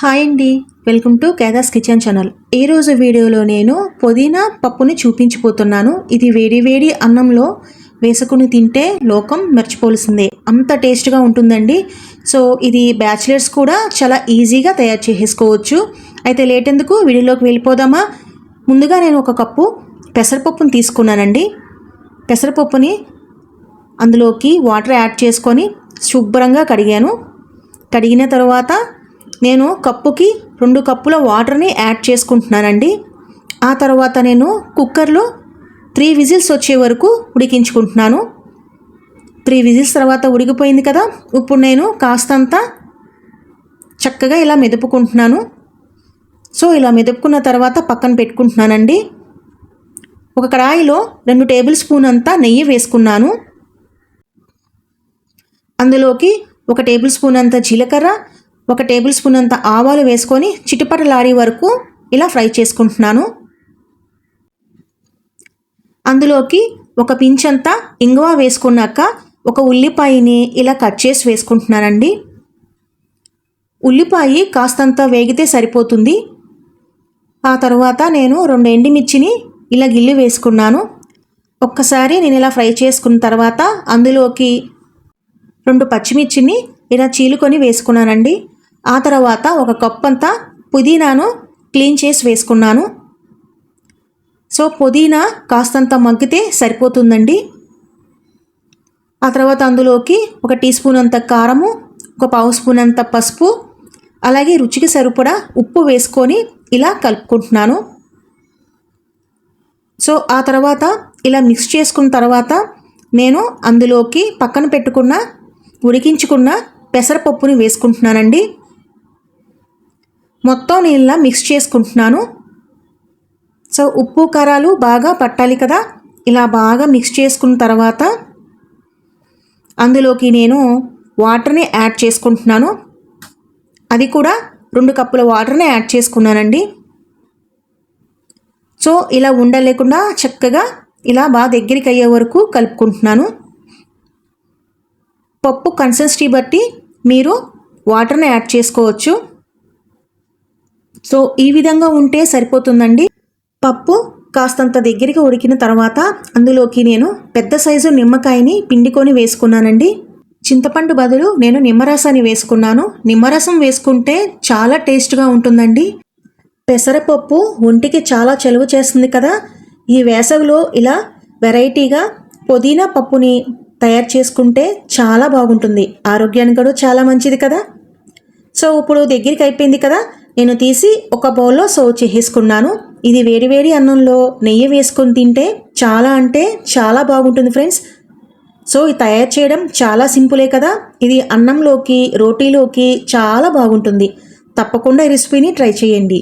Hi అండి. Welcome to Keda's kitchen channel. ఈరోజు వీడియోలో నేను పుదీనా పప్పుని చూపించిపోతున్నాను. ఇది వేడి వేడి అన్నంలో వేసుకుని తింటే లోకం మర్చిపోవలసిందే. అంత టేస్ట్గా ఉంటుందండి. సో ఇది బ్యాచిలర్స్ కూడా చాలా ఈజీగా తయారు చేసేసుకోవచ్చు. అయితే లేట్ ఎందుకు? వీడియోలోకి వెళ్ళిపోదామా? ముందుగా నేను ఒక కప్పు పెసరపప్పును తీసుకున్నానండి. పెసరపప్పుని అందులోకి వాటర్ యాడ్ చేసుకొని శుభ్రంగా కడిగాను. కడిగిన తర్వాత నేను కప్పుకి రెండు కప్పుల వాటర్ని యాడ్ చేసుకుంటున్నానండి. ఆ తర్వాత నేను కుక్కర్లో త్రీ విజిల్స్ వచ్చే వరకు ఉడికించుకుంటున్నాను. త్రీ విజిల్స్ తర్వాత ఉడికిపోయింది కదా ఇప్పుడు నేను కాస్తంత చక్కగా ఇలా మెదుపుకుంటున్నాను. సో ఇలా మెదుపుకున్న తర్వాత పక్కన పెట్టుకుంటున్నానండి. ఒక కడాయిలో రెండు టేబుల్ స్పూన్ అంతా నెయ్యి వేసుకున్నాను. అందులోకి ఒక టేబుల్ స్పూన్ అంత జీలకర్ర ఒక టేబుల్ స్పూన్ అంత ఆవాలు వేసుకొని చిటిపటలాడే వరకు ఇలా ఫ్రై చేసుకుంటున్నాను. అందులోకి ఒక పించంతా ఇంగువ వేసుకున్నాక ఒక ఉల్లిపాయని ఇలా కట్ చేసి వేసుకుంటున్నానండి. ఉల్లిపాయ కాస్తంత వేగితే సరిపోతుంది. ఆ తర్వాత నేను రెండు ఎండిమిర్చిని ఇలా గిల్లి వేసుకున్నాను. ఒక్కసారి నేను ఇలా ఫ్రై చేసుకున్న తర్వాత అందులోకి రెండు పచ్చిమిర్చిని ఇలా చీలుకొని వేసుకున్నానండి. ఆ తర్వాత ఒక కప్ అంతా పుదీనాను క్లీన్ చేసి వేసుకున్నాను. సో పుదీనా కాస్తంత మగ్గితే సరిపోతుందండి. ఆ తర్వాత అందులోకి ఒక టీ స్పూన్ అంత కారము ఒక పావు స్పూన్ అంత పసుపు అలాగే రుచికి సరిపడా ఉప్పు వేసుకొని ఇలా కలుపుకుంటున్నాను. సో ఆ తర్వాత ఇలా మిక్స్ చేసుకున్న తర్వాత నేను అందులోకి పక్కన పెట్టుకున్న ఉడికించుకున్న పెసరపప్పుని వేసుకుంటున్నానండి. మొత్తం నేను ఇలా మిక్స్ చేసుకుంటున్నాను. సో ఉప్పు కారాలు బాగా పట్టాలి కదా? ఇలా బాగా మిక్స్ చేసుకున్న తర్వాత అందులోకి నేను వాటర్ని యాడ్ చేసుకుంటున్నాను. అది కూడా రెండు కప్పుల వాటర్ని యాడ్ చేసుకున్నానండి. సో ఇలా ఉండలేకుండా చక్కగా ఇలా బాగా దగ్గరికి అయ్యే వరకు కలుపుకుంటున్నాను. పప్పు కన్సిస్టెన్సీ బట్టి మీరు వాటర్ని యాడ్ చేసుకోవచ్చు. సో ఈ విధంగా ఉంటే సరిపోతుందండి. పప్పు కాస్తంత దగ్గరికి ఉడికిన తర్వాత అందులోకి నేను పెద్ద సైజు నిమ్మకాయని పిండికొని వేసుకున్నానండి. చింతపండు బదులు నేను నిమ్మరసాన్ని వేసుకున్నాను. నిమ్మరసం వేసుకుంటే చాలా టేస్ట్గా ఉంటుందండి. పెసరపప్పు ఒంటికి చాలా చలువ చేస్తుంది కదా. ఈ వేసవిలో ఇలా వెరైటీగా పుదీనా పప్పుని తయారు చేసుకుంటే చాలా బాగుంటుంది. ఆరోగ్యానికి కూడా చాలా మంచిది కదా. సో ఇప్పుడు దగ్గరికి అయిపోయింది కదా. నేను తీసి ఒక బౌల్లో సర్వ్ చేసేసుకున్నాను. ఇది వేడివేడి అన్నంలో నెయ్యి వేసుకొని తింటే చాలా అంటే చాలా బాగుంటుంది ఫ్రెండ్స్. సో ఇది తయారు చేయడం చాలా సింపులే కదా. ఇది అన్నంలోకి రోటీలోకి చాలా బాగుంటుంది. తప్పకుండా ఈ రెసిపీని ట్రై చేయండి.